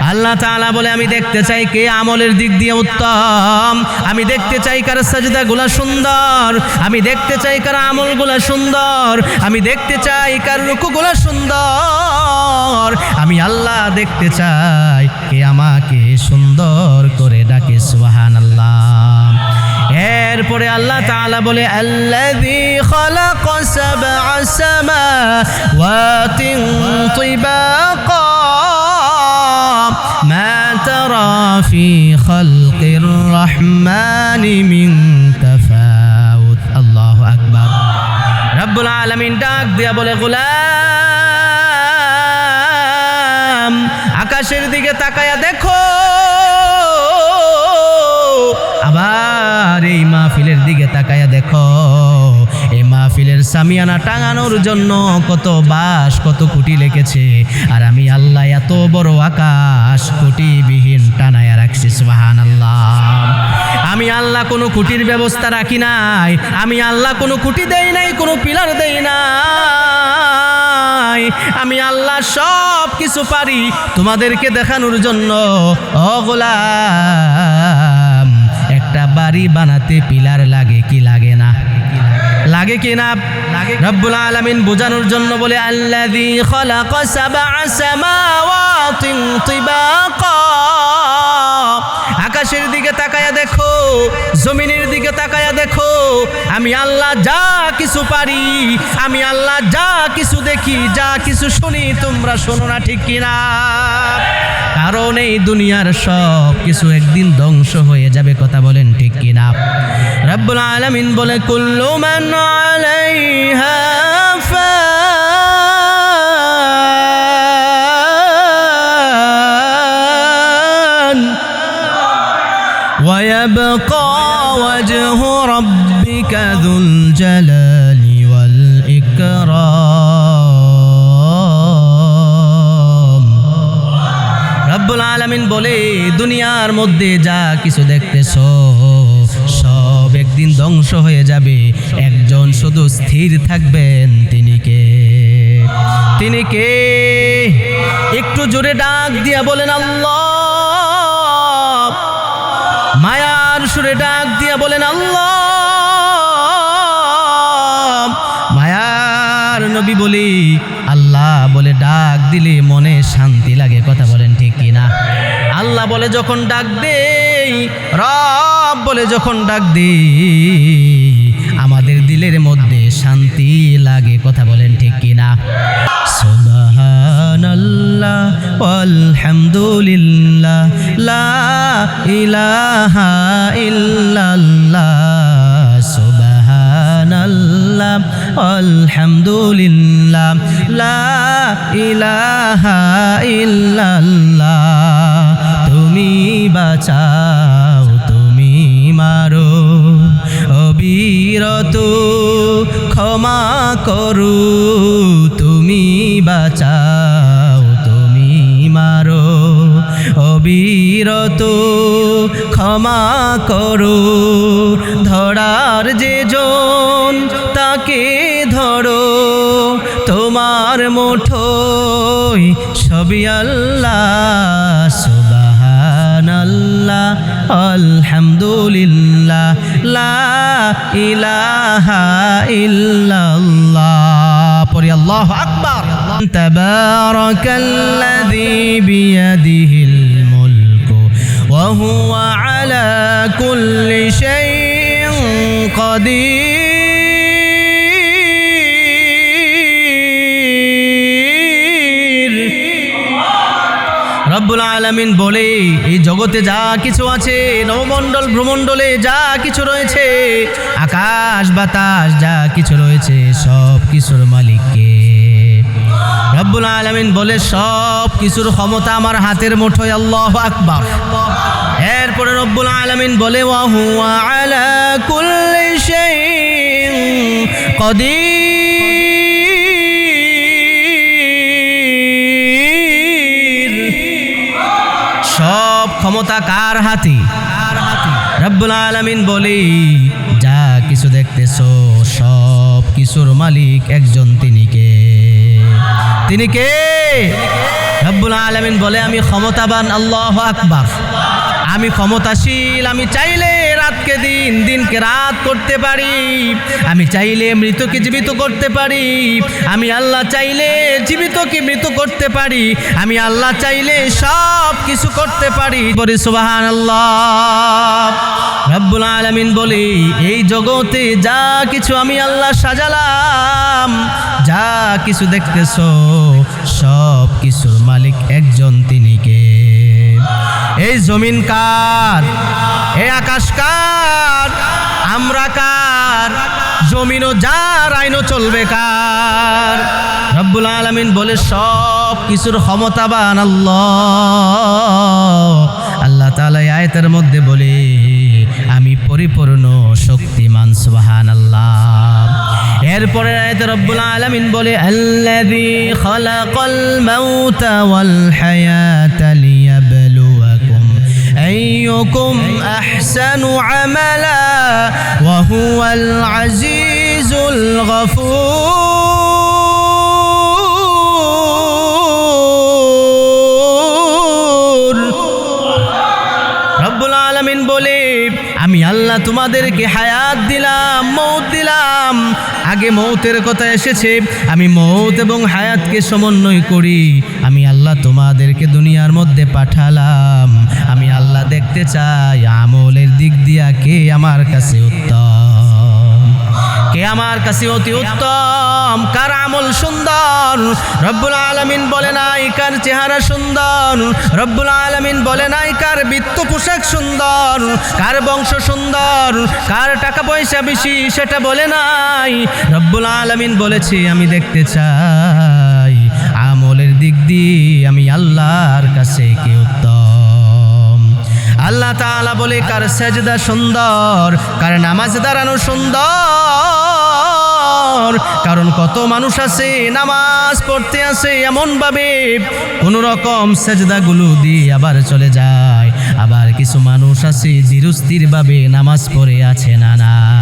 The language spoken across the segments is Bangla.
আল্লাহ তাআলা বলে, আমি দেখতে চাই কে আমলের দিক দিয়ে উত্তম। আমি দেখতে চাই কার সাজদাগুলা সুন্দর। আমি দেখতে চাই কার আমলগুলা সুন্দর। আমি দেখতে চাই কার রুকুগুলা সুন্দর। আমি আল্লাহ দেখতে চাই কে আমাকে সুন্দর করে ডাকে, সুবহানাল্লাহ। এরপরে আল্লাহ তাআলা বলে, আল্লাযী খালাক সাবআ সামাওয়াতিন তিবাকা তারা خلق الرحمن من تفاوت الله أكبر رب العالمين ডাক দিয়া বলে গোলাম আকাশের দিকে তাকায়া সামিয়ানা টাঙানোর জন্য কত বাস, কত কুটি লেগেছে। আর আমি আল্লাহ এত বড় আকাশ কুটিবিহীন টানায়া রাখছি সুবাহান আল্লাহ আমি আল্লাহ কোনো কুটির ব্যবস্থা রাখি নাই, আমি আল্লাহ কোনো কুটি দেই নাই, কোনো পিলার দেই নাই। আমি আল্লাহ সব কিছু পারি তোমাদেরকে দেখানোর জন্য। অগোলাম একটা বাড়ি বানাতে পিলার লাগে কি লাগে লাগে কি না? রব্বুল আলামিন বোঝানোর জন্য বলে আল্লাযী খালাক সাবআ সামাওয়াতিন তিবাকা। আকাশের দিকে তাকায়া দেখো, জমিনের দিকে তাকায়া দেখো, আমি আল্লাহ যা কিছু পারি, আমি আল্লাহ যা কিছু দেখি, যা কিছু শুনি, তোমরা শোনো না ঠিক কিনা? কারণ এই দুনিয়ার সব কিছু একদিন ধ্বংস হয়ে যাবে, কথা বলেন ঠিক কিনা? রব্বুল আলামিন বলে, কুল্লু মান আলাইহা ويبقى وجه ربك ذو الجلال والإكرام রব্বুল আলামিন বলে দুনিয়ার মধ্যে যা কিছু দেখতেছো সব একদিন ধ্বংস হয়ে যাবে একজন শুধু স্থির থাকবেন তিনি কে তিনি কে একটু জোরে ডাক দিয়া বলেন আল্লাহ মায়ার সুরে ডাক দিয়া বলেন, আল্লাহ। মায়ার নবী বলি, আল্লাহ। বলে ডাক দিলে মনে শান্তি লাগে, কথা বলেন ঠিক কিনা? আল্লাহ বলে, যখন ডাক দেই, রব বলে, যখন ডাক দেই, আমাদের দিলের মধ্যে শান্তি লাগে, কথা বলেন ঠিক কিনা? সুবহানাল্লাহ আলহামদুলিল্লাহ লা ইলাহা ইল্লাল্লাহ লা ইলাহা তুমি বাঁচাও, তুমি মারো, অবিরত ক্ষমা করু, তুমি বাঁচাও, তুমি মারো। অবিরত ক্ষমা করো, ধরার যে জন তাকে ধরো। তোমার মুঠোয় সবই আল্লাহ, সুবহানাল্লাহ, আলহামদুলিল্লাহ। لا إله إلا الله بري الله أكبر تبارك الذي بيده الملك وهو على كل شيء قدير. আলামিন বলে, এই জগতে যা কিছু আছে, নবমণ্ডল, ভ্রমণ্ডলে যা কিছু রয়েছে, আকাশ, বাতাস, যা কিছু রয়েছে, সব কিছুর মালিককে। রব্বুল আলামিন বলে, সব কিছুর ক্ষমতা আমার হাতের মুঠোয়, আল্লাহ আকবার। এরপরে রব্বুল আলামিন বলে ওয়াহু আলা কুল্লি শাইইন কদির। ক্ষমতা কার হাতে? রব্বুল আলামিন বলি, যা কিছু দেখতেছ, সব কিছুর মালিক একজন তিনি কে? তিনি কে? রব্বুল আলমিন বলে, আমি ক্ষমতাবান, আল্লাহ আকবার। আমি ক্ষমতাশীল, আমি চাইলে রাতকে দিন, দিনকে রাত করতে পারি। আমি চাইলে মৃতকে জীবিত করতে পারি। আমি আল্লাহ চাইলে জীবিতকে মৃত করতে পারি। আমি আল্লাহ চাইলে সব কিছু করতে পারি। বলি সুবাহান আল্লাহ রব্বুল আলমিন বলি, এই জগতে যা কিছু আমি আল্লাহ সাজালাম, যা কিছু দেখতেছ সব কিছুর মালিক একজন তিনি কে? এই জমিন কার? এই আকাশ কার? আমরা কার? জমিনও যার, আইনও চলবে কার? রব্বুল আলমিন বলে, সব কিছুর ক্ষমতাবান আল্লাহ। আল্লাহ তালা আয়তের মধ্যে বলে, আমি পরিপূর্ণ শক্তিমান সুবাহান আল্লাহ এরপরে আয়তে রব্বুল আলামিন বলে, আল্লাযী খালাকাল মাউতা ওয়াল হায়াতা। আহসানু আমালা ওয়া হুয়াল আজিজুল গফুর রব্বুল আলমিন বলে, আমি আল্লাহ তোমাদেরকে হায়াত দিলাম, মৌত দিলাম। আগে মৌতের কথা এসেছে, আমি মৌত এবং হায়াতকে সমন্বয় করি। আমি তোমাদেরকে দুনিয়ার মধ্যে পাঠালাম। আমি আল্লাহ দেখতে চাই, আমলের দিক দিয়া কে আমার কাছে উত্তম? কে আমার কাছে অতি উত্তম? কার আমল সুন্দর? রব্বুল আলমিন বলে নাই কার চেহারা সুন্দর। রব্বুল আলমিন বলে নাই কার বৃত্ত পোশাক সুন্দর। কার বংশ সুন্দর? কার টাকা পয়সা বেশি? সেটা বলে নাই। রব্বুল আলমিন বলেছে, আমি দেখতে চাই, আমলের দিক দিয়ে কাছে কে উত্তম? আল্লাহ তাআলা বলে, কার সেজদা সুন্দর, কার নামাজ দাঁড়ানো সুন্দর, কারণ কত মানুষ আছে, নামাজ পড়তে আসে এমনভাবে, কোনো রকম সেজদাগুলো দিয়ে আবার চলে যায়। আবার কিছু মানুষ আছে, ধীরস্থিরভাবে নামাজ পড়ে আছে না নাই।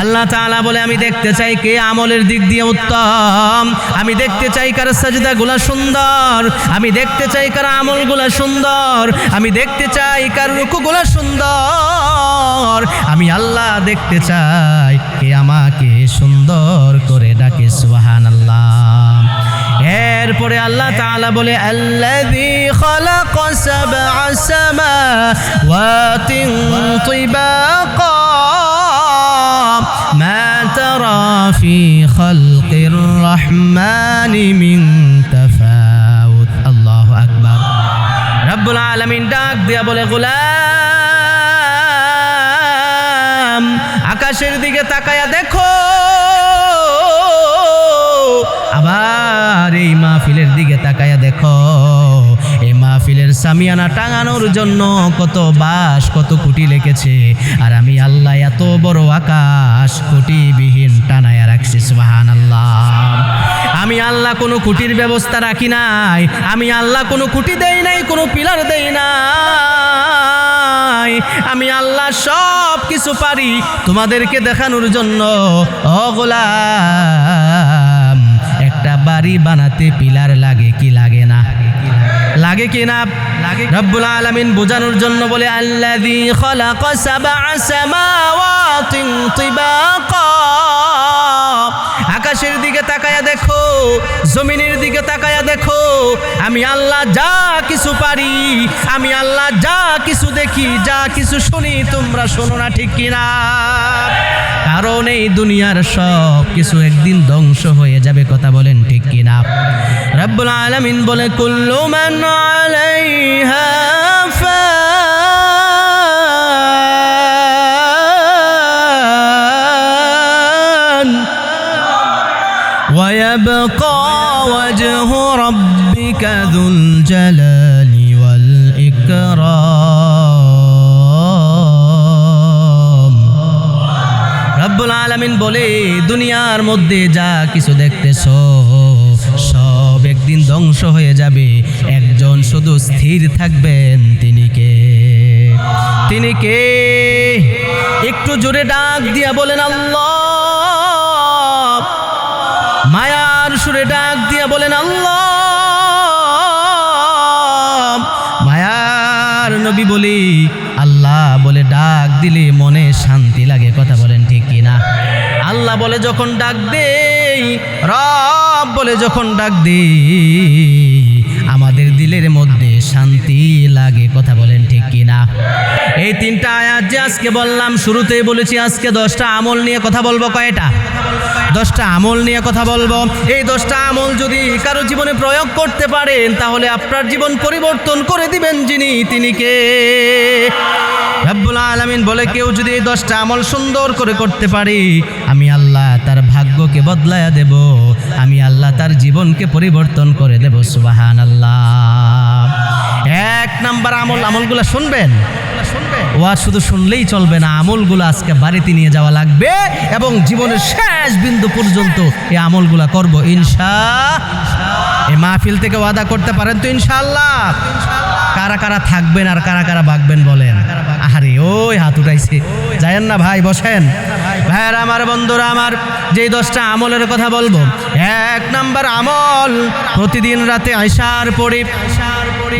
আল্লাহ তাআলা বলে, আমি দেখতে চাই কে আমলের দিক দিয়ে উত্তম। আমি দেখতে চাই কার সাজদাগুলা সুন্দর। আমি দেখতে চাই কার আমলগুলা সুন্দর। আমি দেখতে চাই কার রুকুগুলা সুন্দর। আমি আল্লাহ দেখতে চাই কে আমাকে সুন্দর করে ডাকে সুবহান আল্লাহ এরপরে আল্লাহ তাআলা বলে তিবাকা। ما ترى في خلق الرحمن من تفاوت الله أكبر رب العالمين ডাক দিয়া বলে গোলাম আকাশের দিকে তাকায়া দেখো আবার এই মাহফিলের দিকে তাকায়া দেখো এই মাহফিলের সামিয়ানা টাঙানোর জন্য কত বাস, কত কুটি লেগেছে। আর আমি আল্লাহ এত বড় আকাশ কুটিবিহীন টানায়া রাখছি সুবাহান আল্লাহ আমি আল্লাহ কোনো কুটির ব্যবস্থা রাখি নাই, আমি আল্লাহ কোনো কুটি দেই নাই, কোনো পিলার দেই নাই। আমি আল্লাহ সব কিছু পারি তোমাদেরকে দেখানোর জন্য। অগোলাম একটা বাড়ি বানাতে পিলার লাগে, কি লাগে? না লাগে কি না? লাগে রব্বুল আলামিন বোঝানোর জন্য বলে, আল্লাযী খালাকা সাবআ সামাওয়াতিন তিবাকা। আকাশের দিকে তাকায়া দেখো, জমিনের দিকে তাকায়া দেখো, আমি আল্লাহ যা কিছু পারি, আমি আল্লাহ যা কিছু দেখি, যা কিছু শুনি, তোমরা শোনো না ঠিক কিনা? কারণ এই দুনিয়ার সব কিছু একদিন ধ্বংস হয়ে যাবে কথা বলেন ঠিক কিনা রব্বুল আলামিন বলে কুল্লু মান আলাইহা ফান ويبقى وجه ربك ذو الجلال আলামিন বলে, দুনিয়ার মধ্যে যা কিছু দেখতেছ, সব একদিন ধ্বংস হয়ে যাবে। একজন শুধু স্থির থাকবেন, তিনি কে? তিনি কে? একটু জোরে ডাক দিয়া বলেন, আল্লাহ! মায়ার সুরে ডাক দিয়া বলেন, আল্লাহ! নবী বলি, আল্লাহ বলে ডাক দিলে মনে শান্তি লাগে, কথা বলেন ঠিক কিনা? আল্লাহ বলে যখন ডাক দে রব বলে যখন ডাক দে আমাদের দিলের মধ্যে শান্তি লাগে, কথা বলেন ঠিক কি না এই তিনটা আয়াত যে আজকে বললাম, শুরুতেই বলেছি আজকে দশটা আমল নিয়ে কথা বলব কয়টা? দশটা আমল নিয়ে কথা বলব। এই দশটা আমল যদি কারও জীবনে প্রয়োগ করতে পারেন, তাহলে আপনার জীবন পরিবর্তন করে দিবেন যিনি, তিনি কে? রব্বুল আলামিন বলে, কেউ যদি এই দশটা আমল সুন্দর করে করতে পারে, আমি আল্লাহ তার ভাগ্যকে বদলায়া দেব, আমি আল্লাহ তার জীবনকে পরিবর্তন করে দেব সুবাহান আল্লাহ এক নাম্বার আমল, আমলগুলা শুনবেন? ওয়া শুধু শুনলেই চলবে না, আমলগুলো আজকে বাড়িতে নিয়ে যাওয়া লাগবে এবং জীবনের শেষ বিন্দু পর্যন্ত এই আমলগুলা করব ইনশা এই মাহফিল থেকে ওয়াদা করতে পারেন তো ইনশাআল্লাহ। কারা কারা থাকবেন আর কারা কারা বাগবেন বলেন? আরে ওই হাত উঠাইছে। যায়েন না ভাই, বসেন। ভাইয়ার, আমার বন্ধুরা, আমার যেই দশটা আমলের কথা বলব। এক নাম্বার আমল, প্রতিদিন রাতে আয়সার পড়ে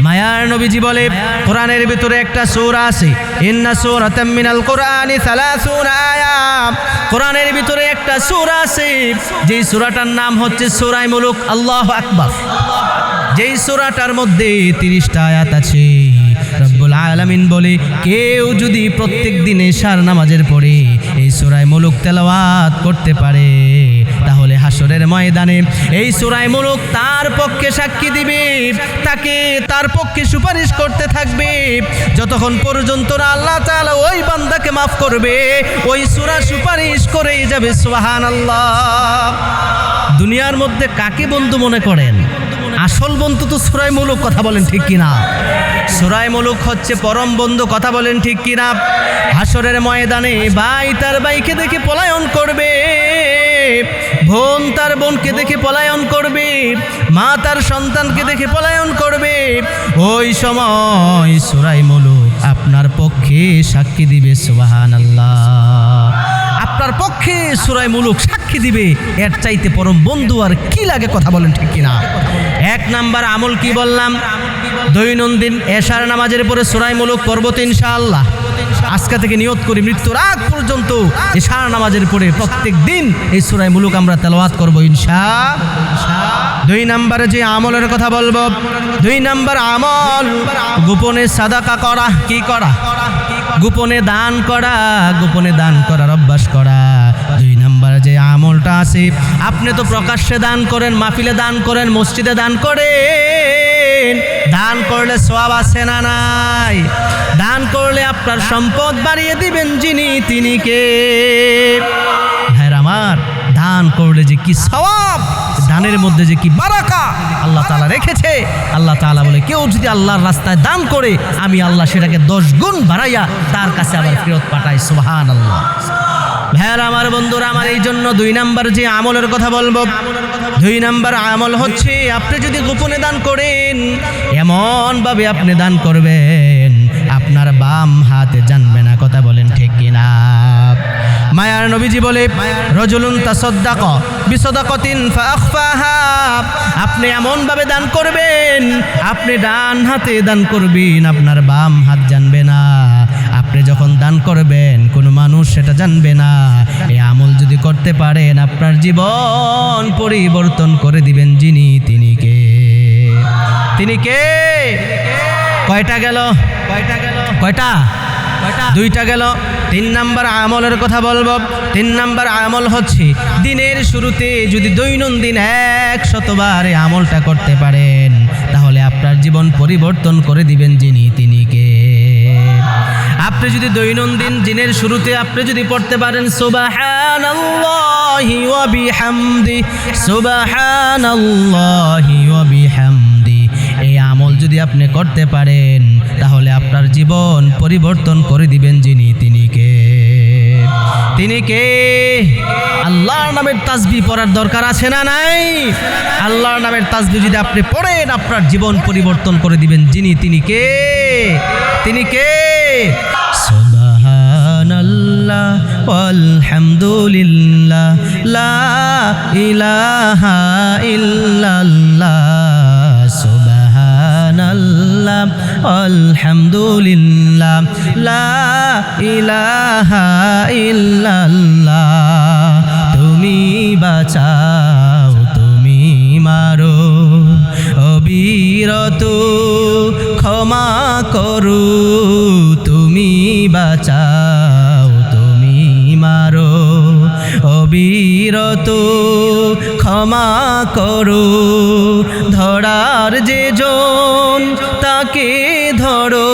মায়ার নবীজি বলে, কোরআনের ভিতরে একটা সূরা আছে। ইন্না সূরাতাম মিনাল কোরআনি সালাসুনা আয়া কোরআনের ভিতরে একটা সূরা আছে। যেই সূরাটার নাম হচ্ছে সূরায়ে মুলুক, আল্লাহু আকবার। যেই সূরাটার মধ্যে তিরিশটা আয়াত আছে। রব্বুল আলামিন বলে, কেউ যদি প্রত্যেক দিনে সার নামাজের পরে এই সূরায় মুলুক তেলাওয়াত করতে পারে, তাহলে হাসরের ময়দানে। এই সূরায় মুলুক তার পক্ষে সাক্ষী দিবে। তাকে তার পক্ষে সুপারিশ করতে থাকবে। যতক্ষণ পর্যন্ত না আল্লাহ তাআলা ওই বান্দাকে মাফ করবে, ওই সূরা সুপারিশ করেই যাবে, সুবহানাল্লাহ। দুনিয়ার মধ্যে কাকে বন্ধু মনে করেন? আসল বন্ধু তো সুরাই মুলুক কথা বলেন ঠিক কিনা? সুরাই মুলুক হচ্ছে পরম বন্ধু কথা বলেন ঠিক কিনা? হাসরের ময়দানে ভাই তার ভাইকে দেখে পলায়ন করবে। বোন তার বোনকে দেখে পলায়ন করবে। মা তার সন্তানকে দেখে পলায়ন করবে। ওই সময় সুরাই মুলুক আপনার পক্ষে সাক্ষী দিবে সুবাহান আল্লাহ আপনার পক্ষে সুরাই মুলুক সাক্ষী দিবে। এর চাইতে পরম বন্ধু আর কি লাগে কথা বলেন ঠিক কিনা? এক নাম্বার আমল কি বললাম? দৈনন্দিন এশার নামাজের পরে সুরাই মুলুক পর্বত ইনশাআল্লাহ। আজকে থেকে নিয়ত করি মৃত্যুর আগ পর্যন্ত এশার নামাজের পরে প্রত্যেক দিন এই সুরাই মুলুক আমরা তেলাওয়াত করব ইনশা দুই নাম্বারে যে আমলের কথা বলব। দুই নাম্বার আমল, গোপনে সাদাকা করা, কি করা? গোপনে দান করা, গোপনে দান করার অভ্যাস করা। দুই নাম্বার যে আমলটা আছে, আপনি তো প্রকাশ্যে দান করেন, মাহফিলে দান করেন, মসজিদে দান করেন। দান করলে সব আছে না নাই? দান করলে আপনার সম্পদ বাড়িয়ে দিবেন যিনি তিনি কে? ভাইয়ের আমার, দান করলে যে কি সওয়াব, দানের মধ্যে যে কি বারাকা, আল্লাহ তাআলা রেখেছে। আল্লাহ তাআলা বলে, কেউ যদি আল্লাহর রাস্তায় দান করে, আমি আল্লাহ সেটাকে দশ গুণ বাড়াইয়া তার কাছে আবার ফেরত পাঠাই সুবহান আল্লাহ ভাইয়ার আমার বন্ধুরা, আমার এই জন্য দুই নাম্বার যে আমলের কথা বলব। দুই নাম্বার আমল হচ্ছে, আপনি যদি গোপনে দান করেন, এমনভাবে আপনি দান করবেন। বাম হাতে জানবে না কথা বলেন ঠিক কিনা। মায়ার নবীজি বলে রজুলুন তাসাদ্দাক বিসাদাকাতিন ফাআখফাহা। আপনি এমন ভাবে দান করবেন আপনি ডান হাতে দান করবেন আপনার বাম হাত জানবে না। আপনি যখন দান করবেন কোনো মানুষ সেটা জানবে না। এই আমল যদি করতে পারেন আপনার জীবন পরিবর্তন করে দিবেন যিনি তিনি কে? তিনি কে? কয়টা গেল? কয়টা? গেল কয়টা? দুইটা গেল। তিন নাম্বার আমলের কথা বলব। তিন নাম্বার আমল হচ্ছে দিনের শুরুতে যদি দৈনন্দিন এক শতবার আমলটা করতে পারেন তাহলে আপনার জীবন পরিবর্তন করে দিবেন যিনি তিনি কে। আপনি যদি দৈনন্দিন দিনের শুরুতে আপনি যদি পড়তে পারেন সুবহানাল্লাহি ওয়া বিহামদি সুবহানাল্লাহি যদি আপনি করতে পারেন, তাহলে আপনার জীবন পরিবর্তন করে দিবেন যিনি তিনি কে। তিনি কে? আল্লাহর নামের তাসবি পড়ার দরকার আছে না নাই? আল্লাহর নামের তাসবি যদি আপনি পড়েন, আপনার জীবন পরিবর্তন করে দিবেন যিনি তিনি কে? তিনি কে? সুবহানাল্লাহ আলহামদুলিল্লাহ লা ইলাহা ইল্লাল্লাহ। সুবহানাল্লাহ আলহামদুলিল্লাহ, লা ইলাহা ইল্লাল্লাহ, তুমি বাঁচাও, তুমি মারো, অবিরত ক্ষমা করু, তুমি বাঁচাও, তুমি মারো, অবিরত ক্ষমা করো, ধরার যে জন তাকে ধরো,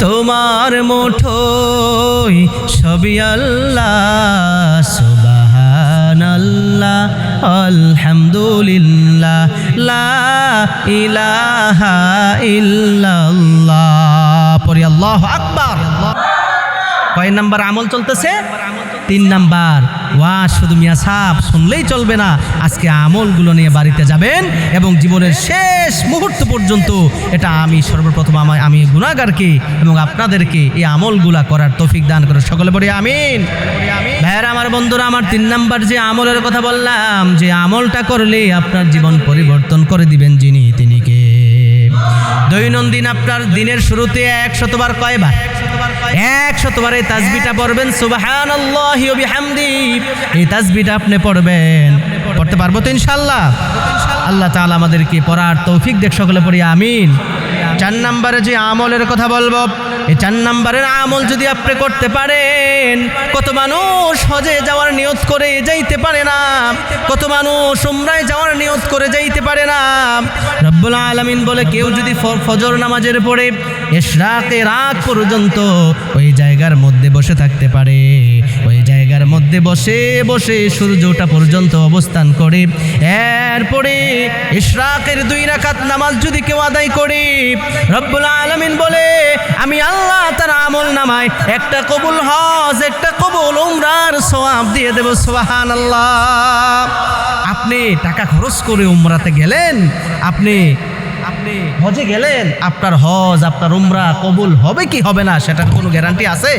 তোমার মুঠোয় সবই আল্লাহ, সুবহানাল্লাহ, আলহামদুলিল্লাহ, লা ইলাহা ইল্লাল্লাহ। পরি আল্লাহ আকবার। কয় নাম্বার আমল চলতেছে? তিন নাম্বার। ওয়া, শুধু মিয়া সাপ শুনলেই চলবে না। আজকে আমলগুলো নিয়ে বাড়িতে যাবেন এবং জীবনের শেষ মুহূর্ত পর্যন্ত এটা আমি সর্বপ্রথম আমার আমি গুণাগারকে এবং আপনাদেরকে এই আমলগুলা করার তৌফিক দান করে সকলে পড়ি আমিন। ভাইয়ার, আমার বন্ধুরা, আমার তিন নাম্বার যে আমলের কথা বললাম, যে আমলটা করলে আপনার জীবন পরিবর্তন করে দিবেন। আপনার দিনের শুরুতে এক শতবার কয়বার? এক শতবার এই তাজবিটা পড়বেন সুবাহান এই তাজবিটা আপনি পড়বেন। পড়তে পারব তো ইনশাল্লাহ আল্লাহ তাআলা আমাদেরকে পড়ার তৌফিক দেখ সকলে পড়ি, আমিন। চার নাম্বারে যে আমলের কথা বলব, এই চার নাম্বারের আমল যদি আপনি করতে পারেন কত মানুষ হজে যাওয়ার নিয়ত করে যাইতে পারে না। কত মানুষ উমরায় যাওয়ার নিয়ত করে যাইতে পারে না। রব্বুল আলামিন বলে, কেউ যদি ফজর নামাজের পরে এশরাকে রাত পর্যন্ত ওই জায়গার মধ্যে বসে থাকতে পারে মধ্যে বসে বসে সূর্য ওঠা পর্যন্ত অবস্থান করে। এরপরে ইশরাকের দুই রাকাত নামাজ যদি কেউ আদায় করে, রব্বুল আলমিন বলে, আমি আল্লাহ তার আমল নামায় একটা কবুল হজ, একটা কবুল উমরার সোয়াব দিয়ে দেব। সোহান আল্লাহ আপনি টাকা খরচ করে উমরাতে গেলেন, আপনি আপনি হজে গেলেন? আপনার হজ, আপনার উমরা কবুল হবে কি হবে না? সেটার কোনো গ্যারান্টি আছে?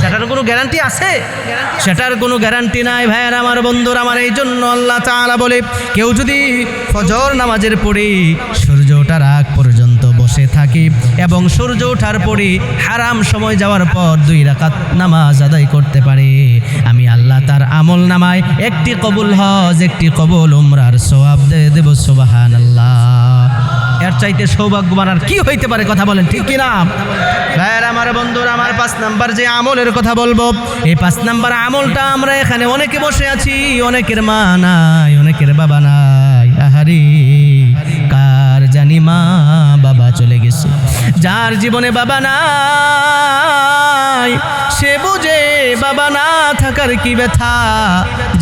সেটার কোনো গ্যারান্টি আছে? সেটার কোনো গ্যারান্টি নাই ভাইয়ার, আমার বন্ধুর, আমার এই জন্য আল্লাহ তাআলা বলে, কেউ যদি ফজর নামাজের পরে সূর্য ওঠার আগ পর্যন্ত বসে থাকি এবং সূর্য ওঠার পরে হারাম সময় যাওয়ার পর দুই রাকাত নামাজ আদায় করতে পারে, আমি আল্লাহ তার আমল নামায় একটি কবুল হজ, একটি কবুল উমরার সোয়াব দেব সুবাহান আল্লাহ এর চাইতে সৌভাগ্যবান আর কি হইতে পারে কথা বলেন ঠিক কিনা? ভাইয়ের আমার বন্ধুরা আমার পাঁচ নাম্বার যে আমলের কথা বলব। এই পাঁচ নাম্বার আমলটা আমরা এখানে অনেকে বসে আছি অনেকের মা নাই অনেকের বাবা নাই। আহারি কার জানি মা বাবা চলে গেছে। যার জীবনে বাবা নাই সে বুঝে বাবা না থাকার কি ব্যথা।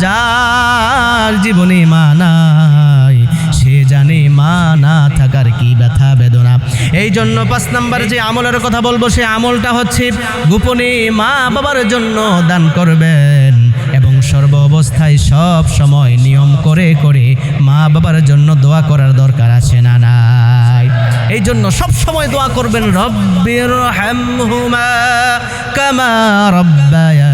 যার জীবনে মা নাই সে জানে মা না এই জন্য পাঁচ নাম্বার যে আমলের কথা বলব, সে আমলটা হচ্ছে গোপনে মা বাবার জন্য দান করবেন এবং সর্ব অবস্থায় সব সময় নিয়ম করে করে মা বাবার জন্য দোয়া করার দরকার আছে না নাই? এই জন্য সব সময় দোয়া করবেন, রব্বির হামহুমা কামা রব্বায়ানি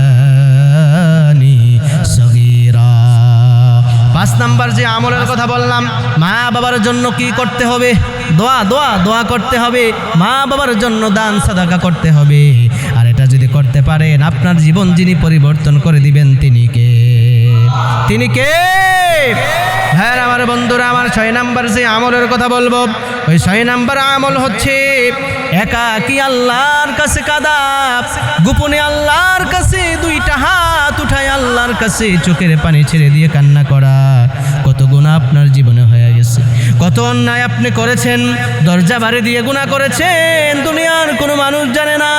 পাঁচ নাম্বার যে আমলের কথা বললাম, মা বাবার জন্য কি করতে হবে? দোয়া দোয়া দোয়া করতে হবে। মা বাবার জন্য দান, সাদাকা করতে হবে। আর এটা যদি করতে পারেন, আপনার জীবন যিনি পরিবর্তন করে দিবেন, তিনি কে? তিনি কে? হ্যাঁ আমার বন্ধুরা, আমার ছয় নাম্বার যে আমলের কথা বলব, ওই ছয় নাম্বার আমল হচ্ছে একা কি আল্লাহর কাছে কাদা গোপনে আল্লাহর কাছে দুইটা হাত উঠায় আল্লাহর কাছে, চোখের পানি ছেড়ে দিয়ে কান্না করা। কত গুণা আপনার জীবনে হয়ে গেছে। কত অন্যায় আপনি করেছেন, দরজা বাড়ি দিয়ে গুণা করেছেন, দুনিয়ার কোনো মানুষ জানে না।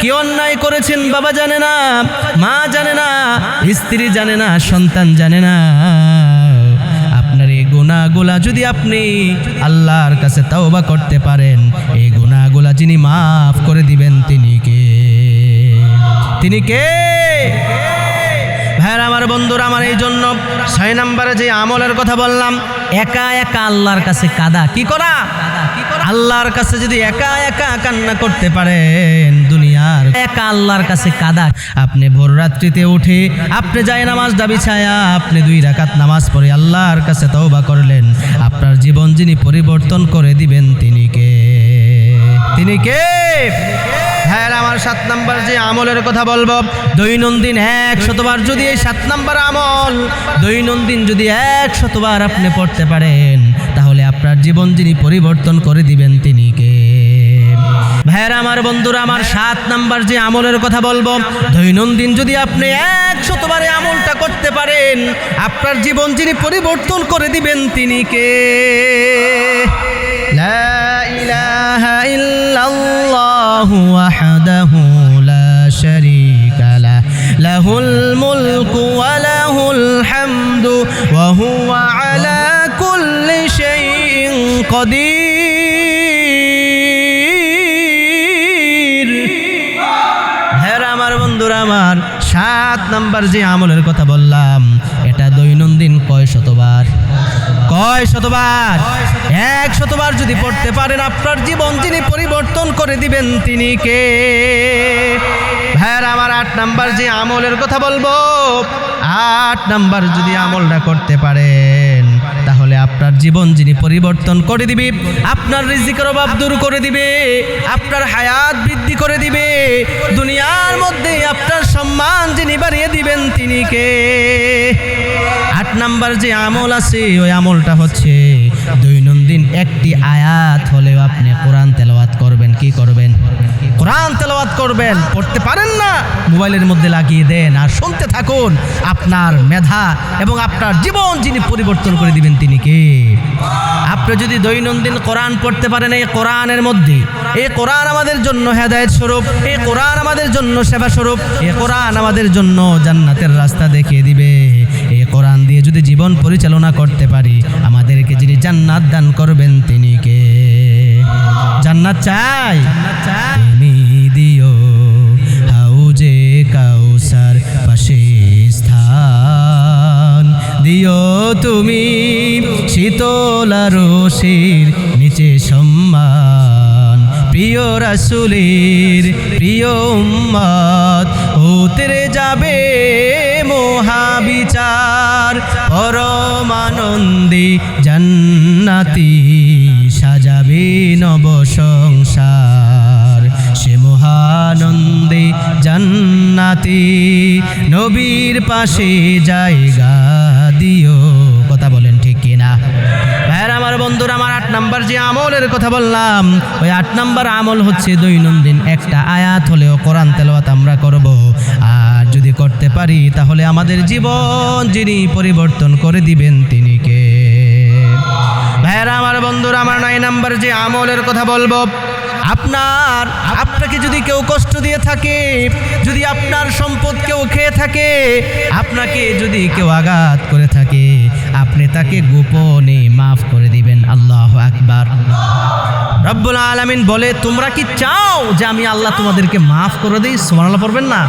কি অন্যায় করেছেন, বাবা জানে না, মা জানে না, স্ত্রী জানে না, সন্তান জানে না। আপনার এই গুণাগুলা যদি আপনি আল্লাহর কাছে তাওবা করতে পারেন, এই গুণাগুলা যিনি মাফ করে দিবেন, তিনি কে? তিনি কে? ভাইয়ের আমার বন্ধুরা, আমার এই জন্য ছয় নম্বরে যে আমলের কথা বললাম, একা একা আল্লাহর কাছে কাদা, কি করা? আল্লাহর কাছে যদি একা একা কান্না করতে পারেন দুনিয়ার, একা আল্লাহর কাছে কাদা। আপনি ভোর রাত্রিতে উঠে, আপনি যায় নামাজ দাবি ছায়া, আপনি দুই রাকাত নামাজ পড়ে আল্লাহর কাছে তওবা করলেন। আপনার জীবন যিনি পরিবর্তন করে দিবেন, তিনি কে? তিনি কে? হ্যাঁ আমার সাত নাম্বার যে আমলের কথা বলব, দৈনন্দিন এক শতবার যদি এই সাত নাম্বার আমল, দৈনন্দিন যদি এক শতবার আপনি পড়তে পারেন, তাহলে আপনার জীবন যিনি পরিবর্তন করে দিবেন তিনি কে? ভাইয়েরা, আমার বন্ধুরা, আমার সাত নাম্বার যে আমলের কথা বলব, দৈনন্দিন যদি আপনি এক শতবারে আমলটা করতে পারেন, আপনার জীবন যিনি পরিবর্তন করে দিবেন তিনি কে? লা ইলাহা ইল্লাল্লাহু। ওয়াহদাহু লা শারীকা লাহ লাহুল মুলকু ওয়া লাহুল হামদু ওয়া হুয়া আলা কুল্লি শাইইন কাদির হ্যাঁ আমার বন্ধুরা, আমার সাত নাম্বার যে আমলের কথা বললাম এটা দৈনন্দিন কয় শতবার? কয় শতবার? এক শতবার যদি পড়তে পারেন আপনার জীবন, যিনি পরিবর্তন করে দিবেন তিনি কে? হ্যাঁ আমার আট নাম্বার যে আমলের কথা বলব, আট নাম্বার যদি আমলটা করতে তাহলে আপনার জীবন যিনি পরিবর্তন করে দিবে, আপনার রিজিকের অভাব দূর করে দিবে, আপনার হায়াত বৃদ্ধি করে দিবে, দুনিয়ার মধ্যে আপনার সম্মান যিনি বাড়িয়ে দিবেন তিনি কে? আট নাম্বার যে আমল আছে, ওই আমলটা হচ্ছে দৈনন্দিন একটি আয়াত হলেও আপনি কোরআন তেলাওয়াত করবেন, কি করবেন? কোরআন তেলাওয়াত করবেন, পড়তে পারেন না, মোবাইলের মধ্যে লাগিয়ে দেন আর শুনতে থাকুন আপনার মেধা এবং আপনার জীবন যিনি পরিবর্তন করে দিবেন তিনি কে? আপনি যদি দৈনন্দিন কোরআন পড়তে পারেন, এই কোরআনের মধ্যে, এই কোরআন আমাদের জন্য হেদায়েত স্বরূপ, এই কোরআন আমাদের জন্য সেবা স্বরূপ, এই কোরআন আমাদের জন্য জান্নাতের রাস্তা দেখিয়ে দিবে। এই কোরআন দিয়ে যদি জীবন পরিচালনা করতে পারি, আমাদেরকে যিনি জান্নাত দান করবেন, তিনি জান্নাত চাই। তুমি দিও হাউজে কাউসার পাশে স্থান। দিও তুমি শীতলা রশির নিচে সম্মান। প্রিয় রাসুলের প্রিয় উম্মত হতে যাবে মহাবিচার। পরমানন্দে জান্নাতি জান্নাতি নবীর পাশে জায়গা দিও। কথা বলেন ঠিক কিনা? ভাইয়ের, আমার বন্ধুরা, আমার আট নাম্বার যে আমলের কথা বললাম, ওই আট নাম্বার আমল হচ্ছে দৈনন্দিন একটা আয়াত হলেও কোরআন তেলাওয়াত আমরা করব। আর যদি করতে পারি, তাহলে আমাদের জীবন যিনি পরিবর্তন করে দিবেন, তিনি কে? ভাইয়েরা, আমার বন্ধুরা, আমার নয় নাম্বার যে আমলের কথা বলব, আপনার, আপনাকে যদি কেউ কষ্ট দিয়ে থাকে যদি আপনার সম্পদ কেউ খেয়ে থাকে, আপনাকে যদি কেউ আঘাত করে থাকে, আপনি তাকে গোপনে মাফ করে দিবেন। আল্লাহ আকবার। রব্বুল আলামিন বলে, তোমরা কি চাও যে আমি আল্লাহ তোমাদেরকে মাফ করে দিই? সুবহানাল্লাহ পড়বেন না।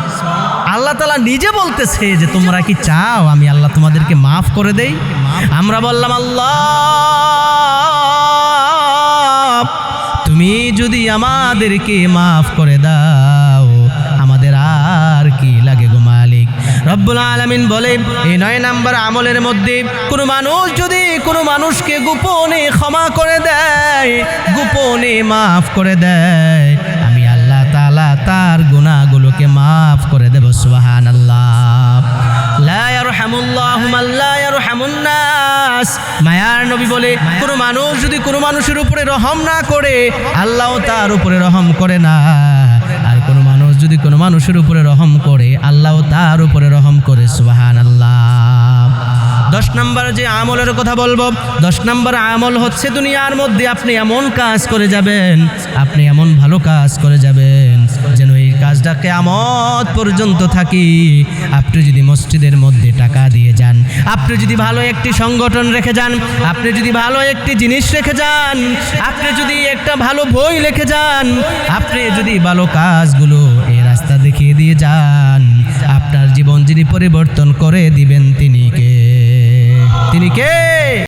আল্লাহ তালা নিজে বলতেছে যে, তোমরা কি চাও আমি আল্লাহ তোমাদেরকে মাফ করে দেই? আমরা বললাম, আল্লাহ, তুমি যদি আমাদেরকে মাফ করে দাও রব্বুল আলামিন বলে, এই নয় নাম্বার আমলের মধ্যে কোনো মানুষ যদি কোনো মানুষকে গোপনে ক্ষমা করে দেয়, গোপনে মাফ করে দেয়, আমি আল্লাহ তালা তার গুনাহগুলোকে মাফ করে দেব ইয়ারহামুন নাস। মায়ার নবী বলে, কোনো মানুষ যদি কোনো মানুষের উপরে রহম না করে, আল্লাহ তার উপরে রহম করে না। যদি কোনো মানুষের উপরে রহম করে, আল্লাহ তার উপরে রহম করে, সুবহানাল্লাহ। দশ নম্বর যে আমলের কথা বলব, দশ নম্বর আমল হচ্ছে দুনিয়ার মধ্যে আপনি এমন কাজ করে যাবেন, আপনি এমন ভালো কাজ করে যাবেন, যেন এই কাজটা কেয়ামত পর্যন্ত থাকি। আপনি যদি মসজিদের মধ্যে টাকা দিয়ে যান, আপনি যদি ভালো একটি সংগঠন রেখে যান, আপনি যদি ভালো একটি জিনিস রেখে যান, আপনি যদি একটা ভালো বই লিখে যান, আপনি যদি ভালো কাজগুলো দিয়ে যান। আপনার জীবন যিনি পরিবর্তন করে দিবেন তিনি কে? তিনি কে?